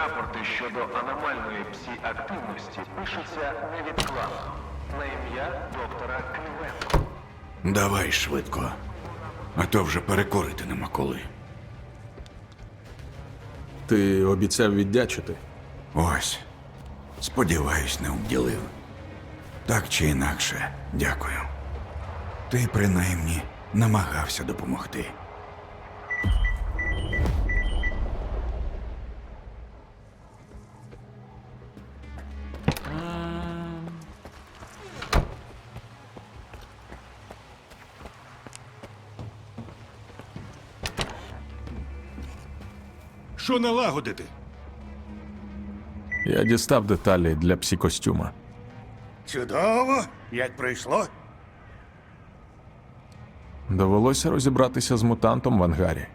Рапорти щодо аномальної псі-активності пишуться невідкладно. На ім'я доктора Клівенко. Давай швидко. А то вже перекорити нема коли. Ти обіцяв віддячити. Ось. Сподіваюсь, не обділив. Так чи інакше, дякую. Ти принаймні намагався допомогти. Що налагодити? Я дістав деталі для псікостюма. Чудово! Як пройшло? Довелося розібратися з мутантом в ангарі,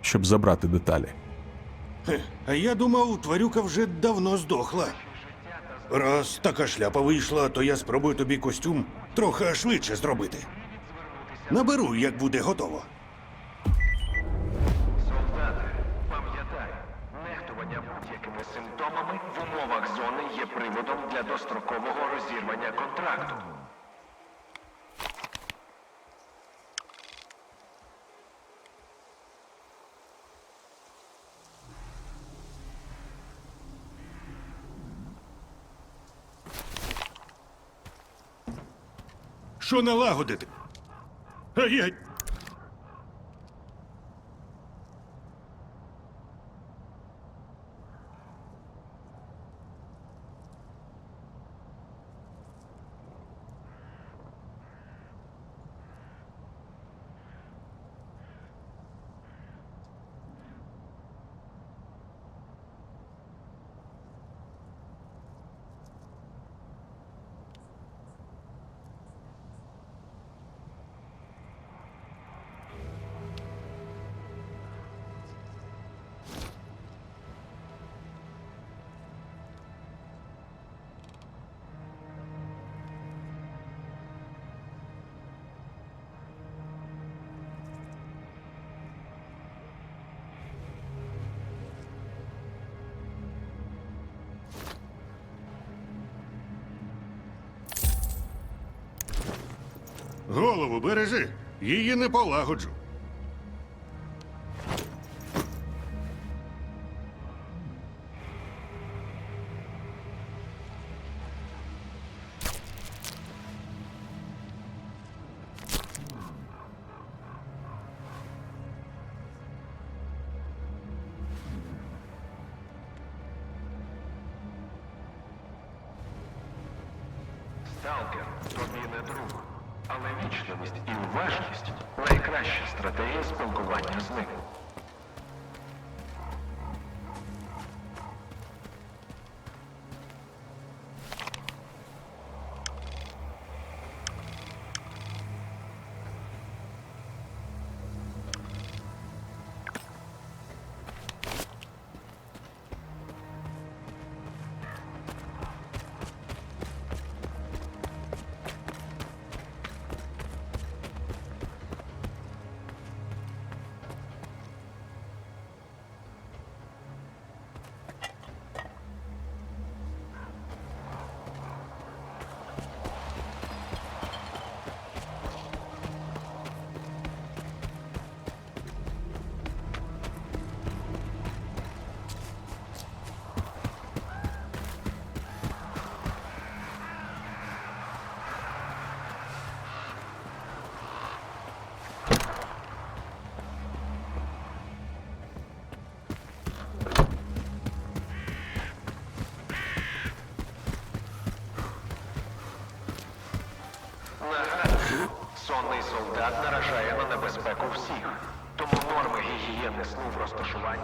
щоб забрати деталі. Хе, А я думав, тварюка вже давно здохла. Раз така шляпа вийшла, то я спробую тобі костюм трохи швидше зробити. Наберу, як буде готово. Є приводом для дострокового розірвання контракту. Що налагодити? А Голову бережи, її не полагоджу. Сталкер тобі не друг, але вічливість і уважність найкраща стратегія спілкування з ним. Сонний наражає на небезпеку всіх. Тому норми гігієни сну в розташуванні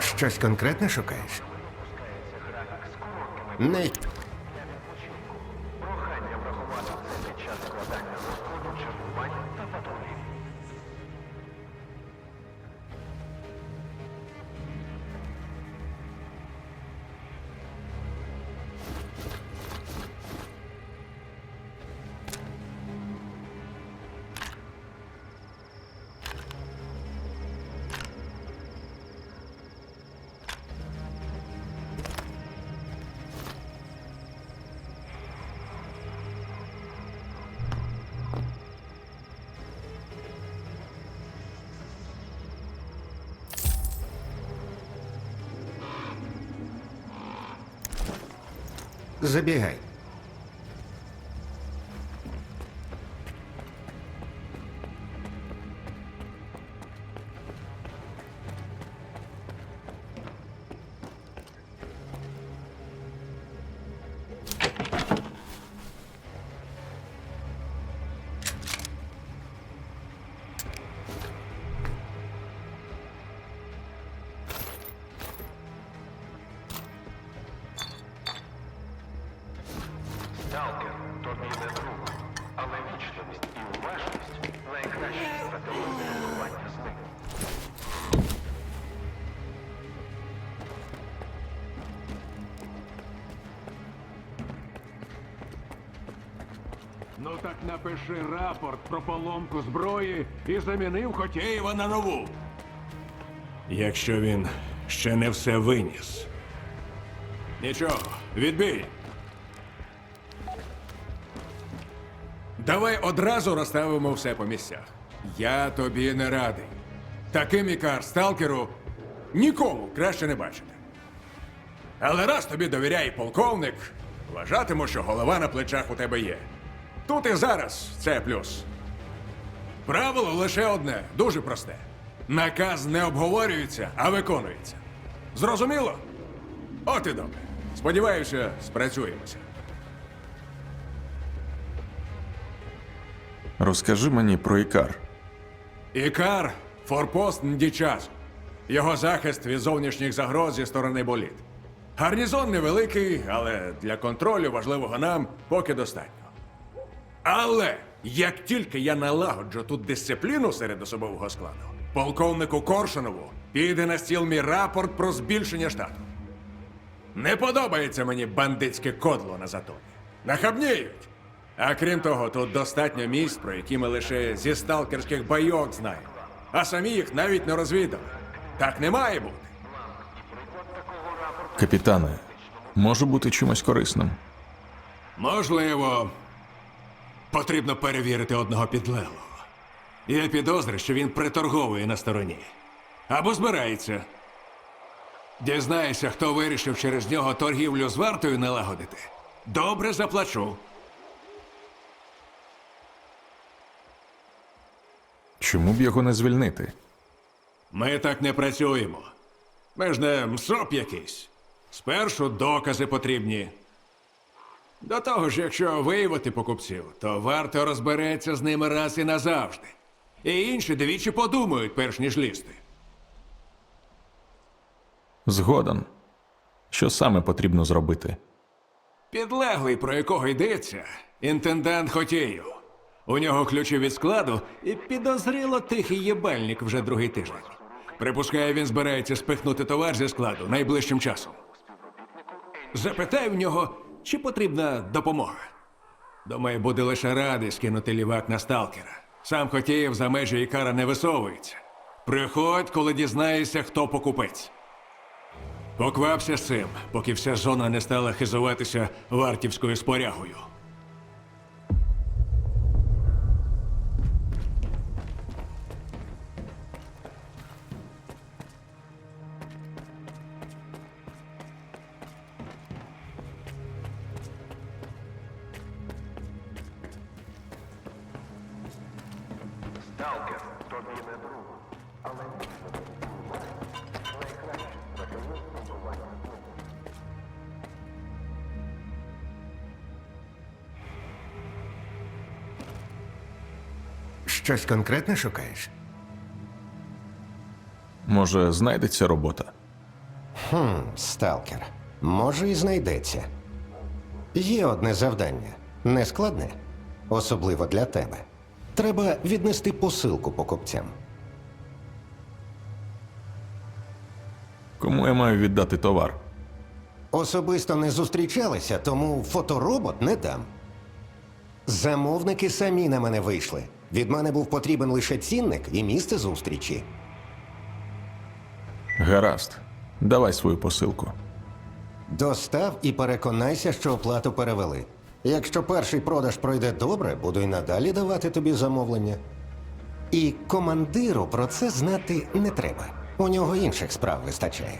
Щось конкретне шукаєш? Не Забігай. Напиши рапорт про поломку зброї і замінив Хотєєва на нову. Якщо він ще не все виніс. Нічого, відбій. Давай одразу розставимо все по місцях. Я тобі не радий. Таким ікар сталкеру нікому краще не бачити. Але раз тобі довіряє полковник, вважатиму, що голова на плечах у тебе є. Тут і зараз це плюс. Правило лише одне, дуже просте. Наказ не обговорюється, а виконується. Зрозуміло? От і добре. Сподіваюся, спрацюємося. Розкажи мені про Ікар. Ікар форпост Ндічазу. Його захист від зовнішніх загроз зі сторони боліт. Гарнізон невеликий, але для контролю важливого нам поки достатньо. Але як тільки я налагоджу тут дисципліну серед особового складу, полковнику Коршунову піде на стіл мій рапорт про збільшення штату. Не подобається мені бандитське кодло на затоні. Нахабніють. А крім того, тут достатньо місць, про які ми лише зі сталкерських байок знаємо. А самі їх навіть не розвідали. Так не має бути. Капітане, може бути чимось корисним. Можливо, потрібно перевірити одного підлеглого. Є підозри, що він приторговує на стороні. Або збирається. Дізнайся, хто вирішив через нього торгівлю з вартою налагодити. Добре заплачу. Чому б його не звільнити? Ми так не працюємо. Ми ж не МСОП якийсь. Спершу докази потрібні. До того ж, якщо виявити покупців, то варто розбереться з ними раз і назавжди. І інші двічі подумають, перш ніж лізти. Згоден. Що саме потрібно зробити? Підлеглий, про якого йдеться, інтендант Хотєєв. У нього ключі від складу і підозріло тихий єбальник вже другий тиждень. Припускаю, він збирається спихнути товар зі складу найближчим часом. Запитай в нього, чи потрібна допомога. Думаю, буде лише радий скинути лівак на сталкера. Сам хотів, за межі Ікара не висовується. Приходь, коли дізнаєшся, хто покупець. Поквапся з цим, поки вся зона не стала хизуватися вартівською спорягою. Щось конкретне шукаєш? Може, знайдеться робота? Сталкер. Може, і знайдеться. Є одне завдання. Нескладне. Особливо для тебе. Треба віднести посилку покупцям. Кому я маю віддати товар? Особисто не зустрічалися, тому фоторобот не дам. Замовники самі на мене вийшли. Від мене був потрібен лише цінник і місце зустрічі. Гаразд. Давай свою посилку. Достав і переконайся, що оплату перевели. Якщо перший продаж пройде добре, буду й надалі давати тобі замовлення. І командиру про це знати не треба. У нього інших справ вистачає.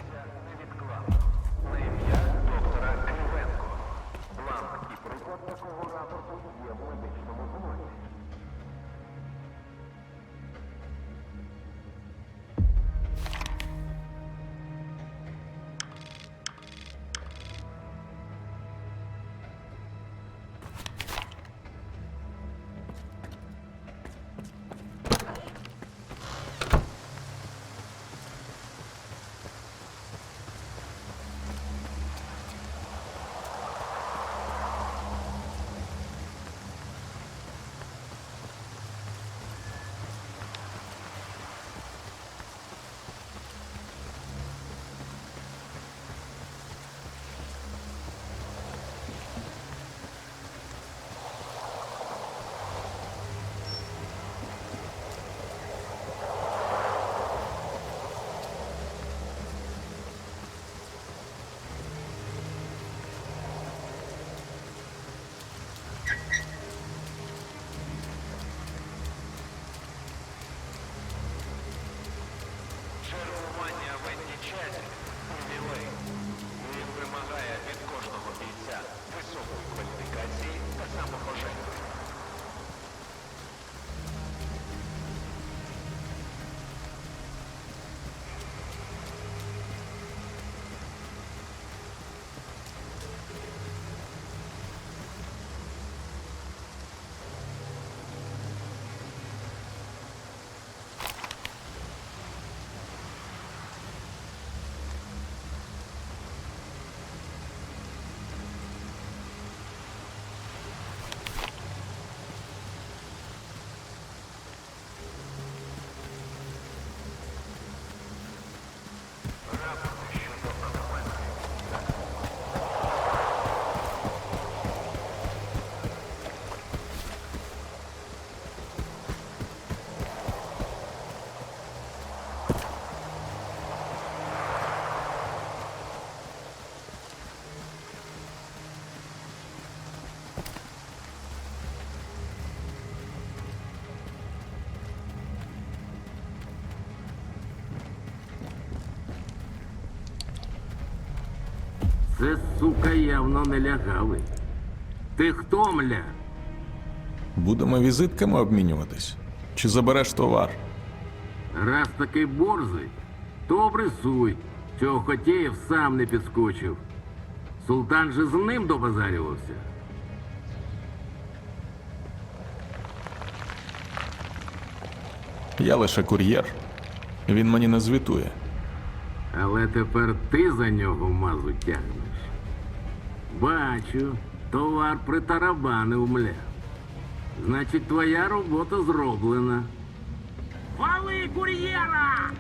Це, сука, явно не лягавий. Ти хто, мля? Будемо візитками обмінюватись. Чи забереш товар? Раз такий борзий, то обрисуй. Чого хотів, сам не підскочив. Султан же з ним добазарювався. Я лише кур'єр. Він мені не звітує. Але тепер ти за нього мазу тягнеш. Бачу, товар притарабанив, мля. Значить, твоя робота зроблена. Вали кур'єра!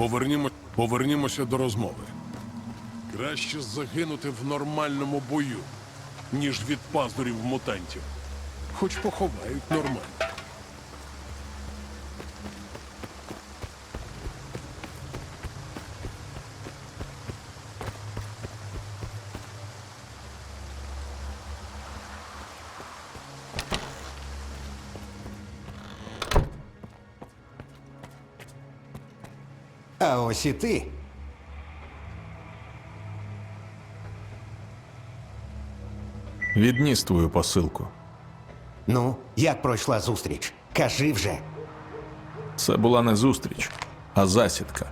Повернімо, повернімося до розмови. Краще загинути в нормальному бою, ніж від пазурів мутантів. Хоч поховають нормально. А ось і ти. Відніс твою посилку. Ну, як пройшла зустріч? Кажи вже. Це була не зустріч, а засідка.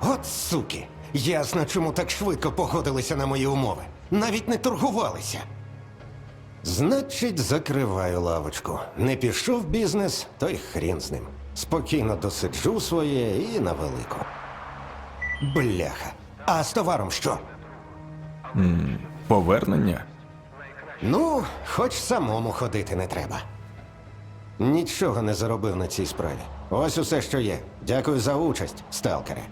От суки. Ясно, чому так швидко погодилися на мої умови. Навіть не торгувалися. Значить, закриваю лавочку. Не пішов бізнес, то й хрін з ним. Спокійно досиджу своє і на велику. Бляха. А з товаром що? Повернення? Ну, хоч самому ходити не треба. Нічого не заробив на цій справі. Ось усе, що є. Дякую за участь, сталкере.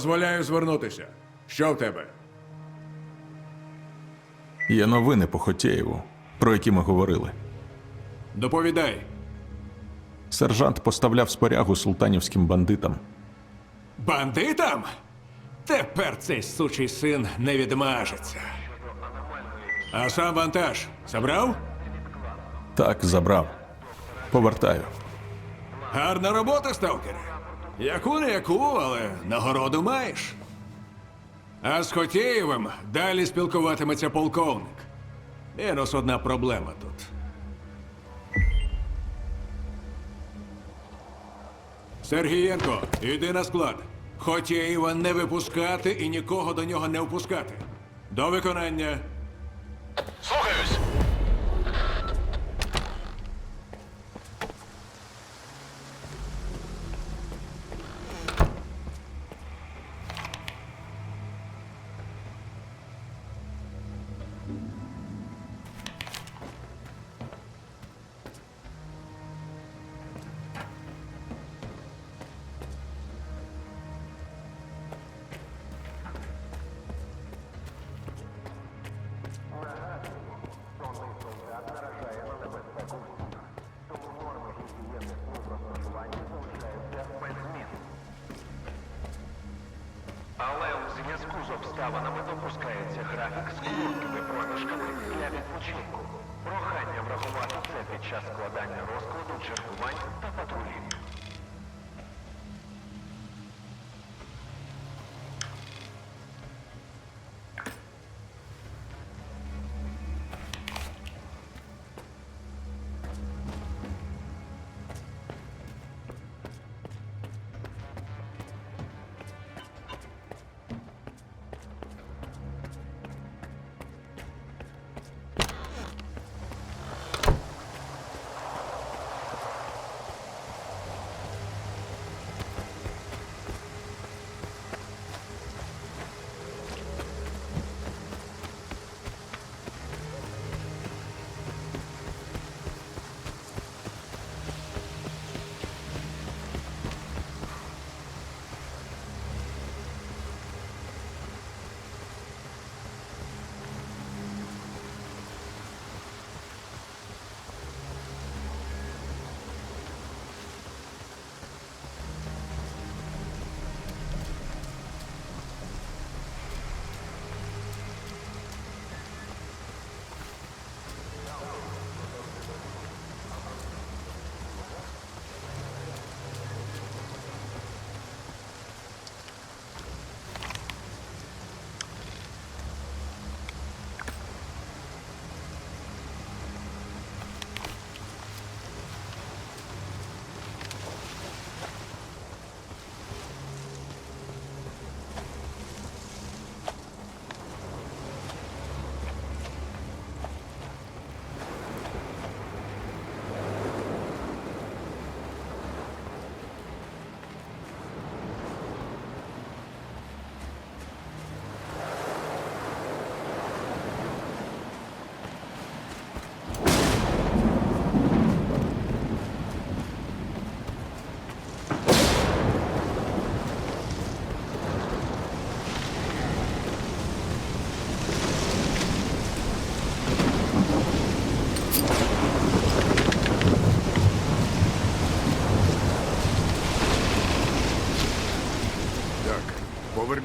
Дозволяю звернутися. Що в тебе? Є новини по Хотєєву, про які ми говорили. Доповідай. Сержант поставляв спорягу султанівським бандитам. Бандитам? Тепер цей сучий син не відмажеться. А сам вантаж забрав? Так, забрав. Повертаю. Гарна робота, сталкере. Яку не яку, але нагороду маєш. А з Хотєєвим далі спілкуватиметься полковник. Мінус одна проблема тут. Сергієнко, іди на склад. Хотєєва не випускати і нікого до нього не впускати. До виконання. Слухаюсь. Зв'язку з обставинами допускається графік з короткими проміжками для відпочинку. Прохання врахувати це під час складання розкладу чергувань та патрулів.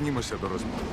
Повернімося до розмови.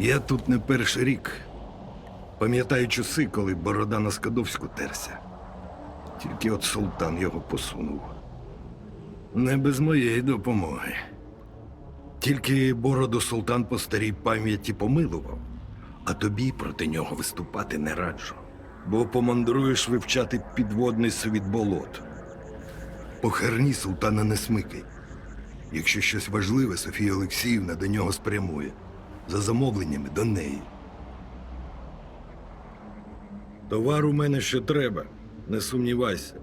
Я тут не перший рік. Пам'ятаю часи, коли борода на Скадовську терся. Тільки от султан його посунув. Не без моєї допомоги. Тільки бороду султан по старій пам'яті помилував, а тобі проти нього виступати не раджу. Бо помандруєш вивчати підводний світ болот. По херні султана не смикай. Якщо щось важливе, Софія Олексіївна до нього спрямує. За замовленнями до неї. Товар у мене ще треба, не сумнівайся.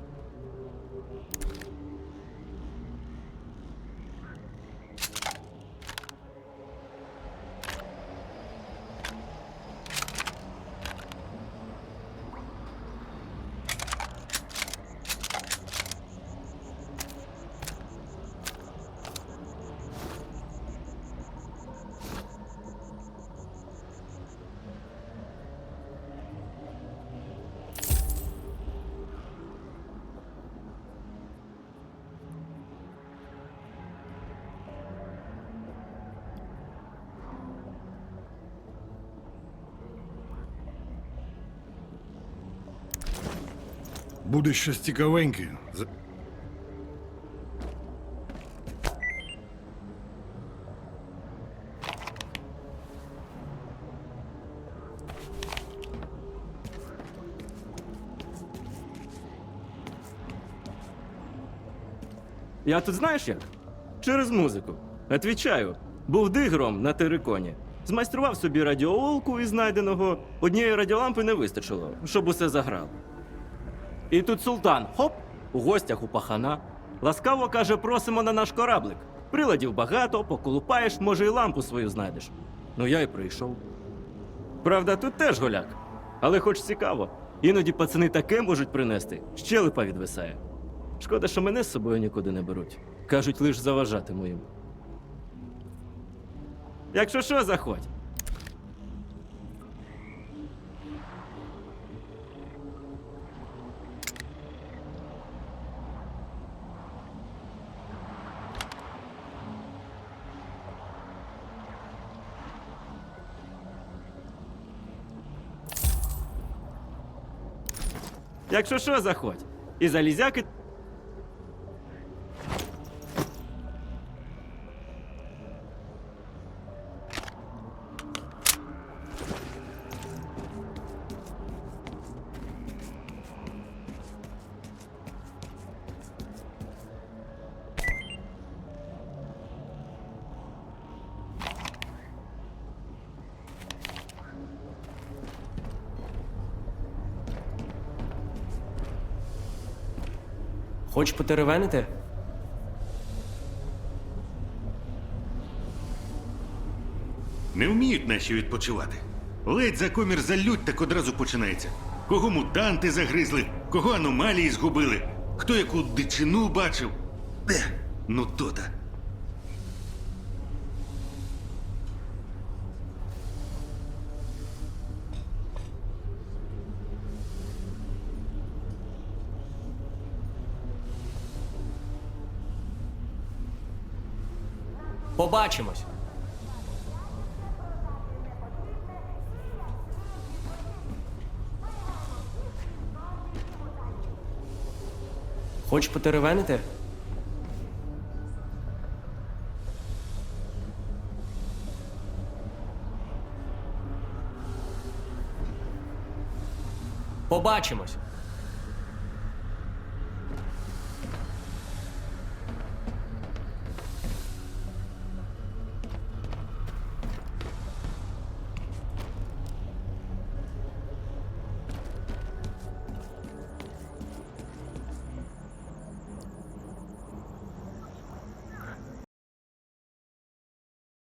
Буде щось цікавеньке. Я тут знаєш як? Через музику. Отвічаю, був дигром на териконі. Змайстрував собі радіоолку із знайденого, однієї радіолампи не вистачило, щоб усе заграло. І тут султан, хоп, у гостях у пахана. Ласкаво каже, просимо на наш кораблик. Приладів багато, поколупаєш, може, і лампу свою знайдеш. Ну я й прийшов. Правда, тут теж голяк. Але хоч цікаво, іноді пацани таке можуть принести, щелепа відвисає. Шкода, що мене з собою нікуди не беруть. Кажуть, лиш заважатиму їм. Якщо що, заходь. Якщо що, заходь. І залізяки Хочеш потеревенити? Не вміють наші відпочивати. Ледь за комір залють, так одразу починається. Кого мутанти загризли, кого аномалії згубили, хто яку дичину бачив. Де? Ну то-то. Побачимось. Хочеш потеревенити? Побачимось.